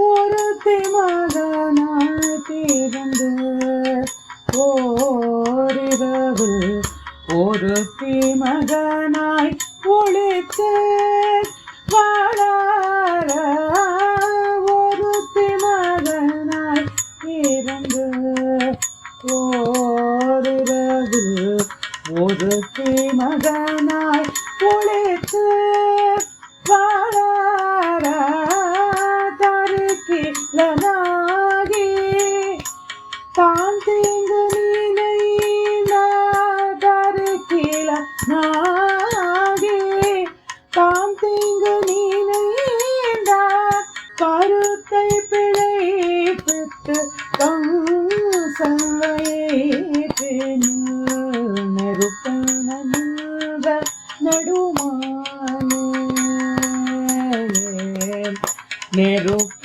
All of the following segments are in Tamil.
ஒருத்தி மகனாய் பிறந்து ஓரிரவு ஒருத்தி மகனாய் ஒளித்து கேட்டு வாழார தருக்கிலனாகி தான் தீங்கு நீனைக்கில நாகி தான் தீங்கு நீனைந்த கருத்தை பிழைப்பித்து தங்க நடுமானே நெருப்ப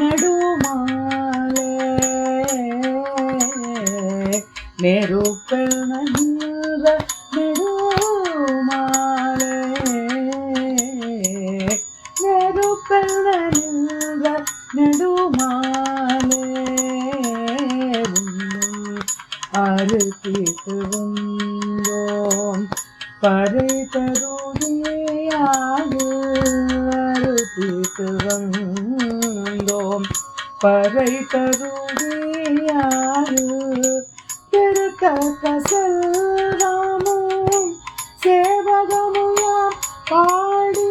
நடுமாலே நெருப்ப நடுமாலே நெருப்ப நடுமாலே அறுத்திட்டு வந்தோம் பறை தருதியாக வந்தோம் பறை தருதியாக பெருத்த கசல்வாமும் சேவகமுயாம் பாடி.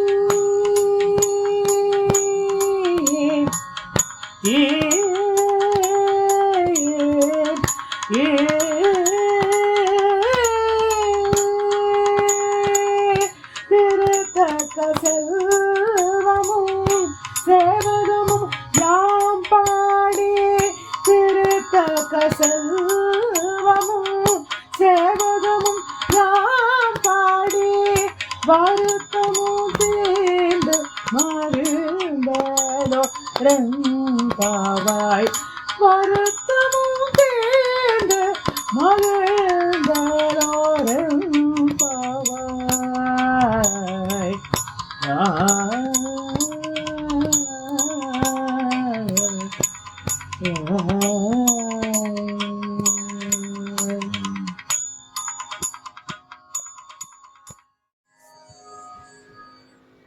செல்வமும் சேவகமும் யாம் பாடி திருத்தக்க செல்வமும் சேவகமும் யாம் பாடி வருத்தமும் தீண்டு மருந்தோ ரங்காவாய். வருத்தமும் தீண்டு மருந்தலோ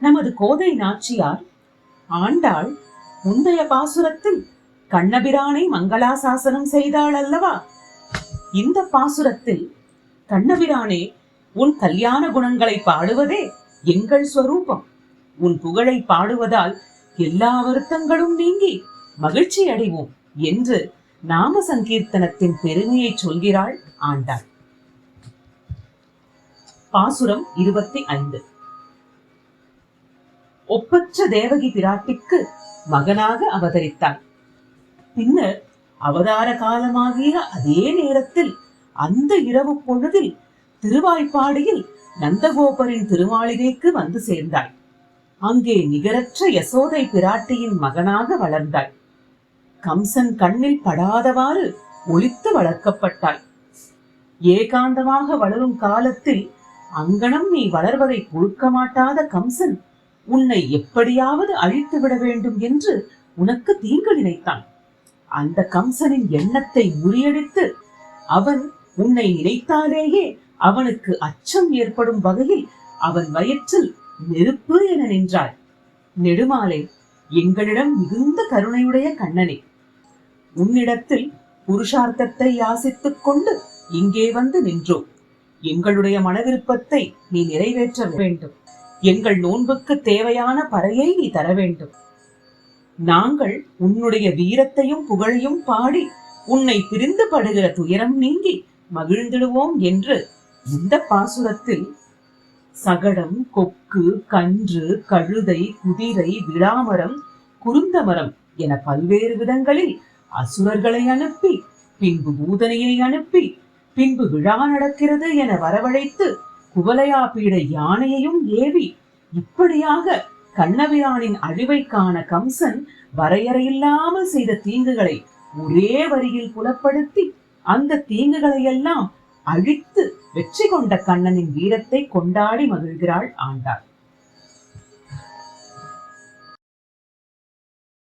நமது கோதை நாச்சியார் ஆண்டாள் முந்தைய பாசுரத்தில் கண்ணபிரானை மங்களாசாசனம் செய்தாள் அல்லவா? இந்த பாசுரத்தில் கண்ணபிரானே உன் கல்யாண குணங்களை பாடுவதே எங்கள் ஸ்வரூபம் உன் புகழை பாடுவதால் எல்லா வருத்தங்களும் நீங்கி மகிழ்ச்சி அடைவோம் என்று நாம சங்கீர்த்தனத்தின் பெருமையை சொல்கிறாள் ஆண்டாள். பாசுரம் இருபத்தி ஐந்து ஒப்பற்ற தேவகி பிராட்டிக்கு மகனாக அவதரித்தார் பின்னர் அவதார காலமாகிய அதே நேரத்தில் அந்த இரவு பொழுதில் திருவாய்ப்பாடியில் நந்தகோபரின் திருமாளிகைக்கு வந்து சேர்ந்தாள். அங்கே நிகரற்ற யசோதை பிராட்டியின் மகனாக வளர்ந்தாள். கம்சன் கண்ணில் படாதவாறு ஒளித்து வளர்க்கப்பட்டாள் ஏகாந்தமாக வளரும் காலத்தில் அங்கனம் நீ வளர்வதை பொறுக்க மாட்டாத கம்சன் உன்னை எப்படியாவது அழித்து விட வேண்டும் என்று உனக்கு தீங்கு நினைத்தான். அந்த கம்சனின் எண்ணத்தை முறியடித்து அவன் உன்னை நினைத்தாலேயே அவனுக்கு அச்சம் ஏற்படும் வகையில் அவன் வயிற்றில் நெருப்பு என நின்றாள். நெடுமாலை எங்களிடம் மிகுந்த கருணையுடைய கண்ணனே. உன்னிடத்தில் புருஷார்த்தத்தை யாசித்துக் கொண்டு இங்கே வந்து நின்றோம் எங்களுடைய மனவிருப்பத்தை நீ நிறைவேற்ற வேண்டும். எங்கள் நோன்புக்கு தேவையான பறையை நீ தர வேண்டும். நாங்கள் உன்னுடைய வீரத்தையும் புகழையும் பாடி உன்னை பிரிந்து படுகிற துயரம் நீங்கி மகிழ்ந்திடுவோம் என்று இந்த பாசுரத்தில் சகடம் கொக்கு கன்று கழுதை குதிரை விழாமரம் குருந்தமரம் என பல்வேறு விதங்களில் அசுரர்களை அனுப்பி பின்பு பூதனையை அனுப்பி பின்பு விழா நடக்கிறது என வரவழைத்து குவலையா பீட யானையையும் ஏவி இப்படியாக கண்ணபிரானின் அழிவை காண கம்சன் வரையறையில்லாமல் செய்த தீங்குகளை ஒரே வரியில் புலப்படுத்தி அந்த தீங்குகளை எல்லாம் அழித்து வெற்றி கொண்ட கண்ணனின் வீரத்தை கொண்டாடி மகிழ்கிறாள் ஆண்டாள்.